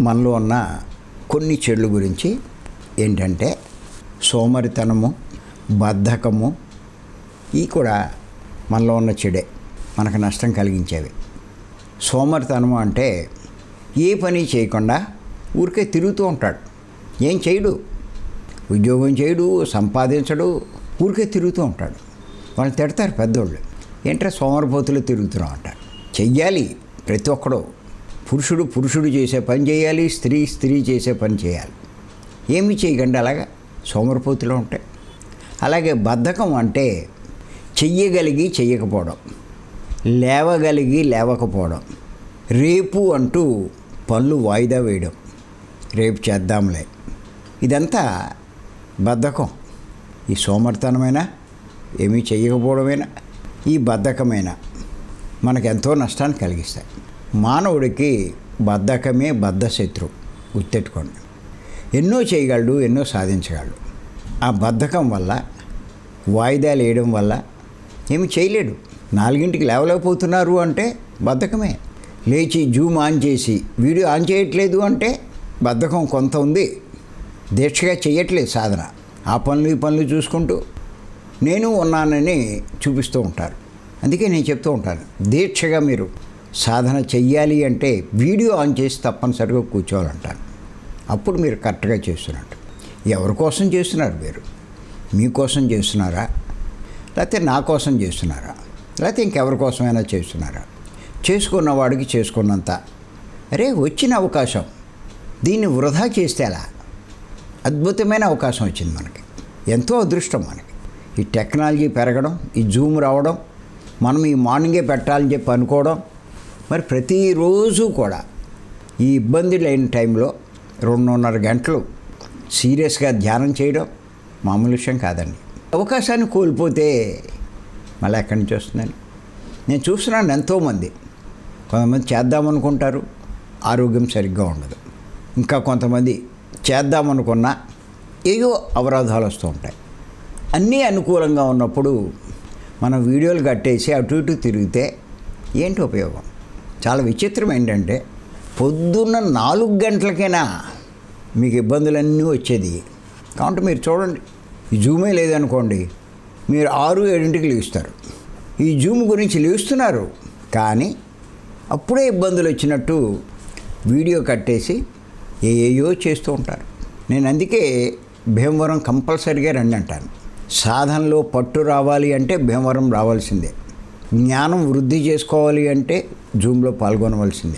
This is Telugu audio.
మనలో ఉన్న కొన్ని చెడుల గురించి ఏంటంటే సోమరితనము బద్ధకము ఈ కూడా మనలో ఉన్న చెడే. మనకు నష్టం కలిగించేవి. సోమరితనము అంటే ఏ పని చేయకుండా ఊరికే తిరుగుతూ ఉంటాడు. ఏం చేయడు? ఉద్యోగం చేయడు సంపాదించడు ఊరికే తిరుగుతూ ఉంటాడు. వాళ్ళు తిడతారు పెద్దోళ్ళు. ఏంటంటే సోమరిపోతులు తిరుగుతున్నాం అంటారు చెయ్యాలి ప్రతి ఒక్కడు. పురుషుడు పురుషుడు చేసే పని చేయాలి స్త్రీ స్త్రీ చేసే పని చేయాలి. ఏమి చేయకండి అలాగా? సోమరిపోతులు ఉంటాయి. అలాగే బద్ధకం అంటే చెయ్యగలిగి చెయ్యకపోవడం లేవగలిగి లేవకపోవడం రేపు అంటూ పనులు వాయిదా వేయడం రేపు చేద్దాంలే. ఇదంతా బద్ధకం. ఈ సోమర్తనమైనా ఏమీ చేయకపోవడమైనా ఈ బద్ధకమైనా మనకు ఎంతో నష్టాన్ని కలిగిస్తాయి. మానవుడికి బద్ధకమే బద్ధ శత్రువు గుర్తెట్టుకోండి ఎన్నో చేయగలడు ఎన్నో సాధించగలడు. ఆ బద్ధకం వల్ల వాయిదాలు వేయడం వల్ల ఏమి చేయలేడు. నాలుగింటికి లేవలేకపోతున్నారు అంటే బద్ధకమే. లేచి జూమ్ ఆన్ చేసి వీడియో ఆన్ చేయట్లేదు అంటే బద్ధకం కొంత ఉంది. దీక్షగా చేయట్లేదు సాధన. ఆ పనులు ఈ పనులు చూసుకుంటూ నేను ఉన్నానని చూపిస్తూ ఉంటారు. అందుకే నేను చెప్తూ ఉంటాను. దీక్షగా మీరు సాధన చెయ్యాలి అంటే వీడియో ఆన్ చేసి తప్పనిసరిగా కూర్చోవాలంటాను అప్పుడు మీరు కరెక్ట్గా చేస్తున్నట్టు. ఎవరి కోసం చేస్తున్నారు మీరు? మీకోసం చేస్తున్నారా? లేకపోతే నా కోసం చేస్తున్నారా? లేకపోతే ఇంకెవరి కోసమైనా చేస్తున్నారా? చేసుకున్న వాడికి చేసుకున్నంత. అరే వచ్చిన అవకాశం. దీన్ని వృధా చేస్తే ఎలా? అద్భుతమైన అవకాశం వచ్చింది మనకి. ఎంతో అదృష్టం మనకి. ఈ టెక్నాలజీ పెరగడం ఈ జూమ్ రావడం మనం ఈ మార్నింగే పెట్టాలని చెప్పి అనుకోవడం మరి ప్రతిరోజు కూడా ఈ ఇబ్బంది లేని టైంలో రెండున్నర గంటలు సీరియస్గా ధ్యానం చేయడం మామూలు విషయం కాదండి. అవకాశాన్ని కోల్పోతే మళ్ళీ ఎక్కడి నుంచి వస్తుందని నేను చూస్తున్నాను ఎంతోమంది. కొంతమంది చేద్దామనుకుంటారు ఆరోగ్యం సరిగ్గా ఉండదు. ఇంకా కొంతమంది చేద్దామనుకున్నా ఏయో అవరోధాలు వస్తూ ఉంటాయి. అన్నీ అనుకూలంగా ఉన్నప్పుడు మనం వీడియోలు కట్టేసి అటు ఇటు తిరిగితే ఏంటి ఉపయోగం? చాలా విచిత్రం ఏంటంటే పొద్దున్న నాలుగు గంటలకైనా మీకు ఇబ్బందులన్నీ వచ్చేది. కాబట్టి మీరు చూడండి ఈ జూమే లేదనుకోండి మీరు ఆరు ఏడింటికి లేస్తారు. ఈ జూమ్ గురించి లేస్తున్నారు కానీ అప్పుడే ఇబ్బందులు వచ్చినట్టు వీడియో కట్టేసి ఏయో చేస్తూ ఉంటారు. నేను అందుకే భీమవరం కంపల్సరిగా రండి అంటాను. సాధనలో పట్టు రావాలి అంటే భీమవరం రావాల్సిందే. జ్ఞానం వృద్ధి చేసుకోవాలి అంటే జూమ్లో పాల్గొనవలసిందే.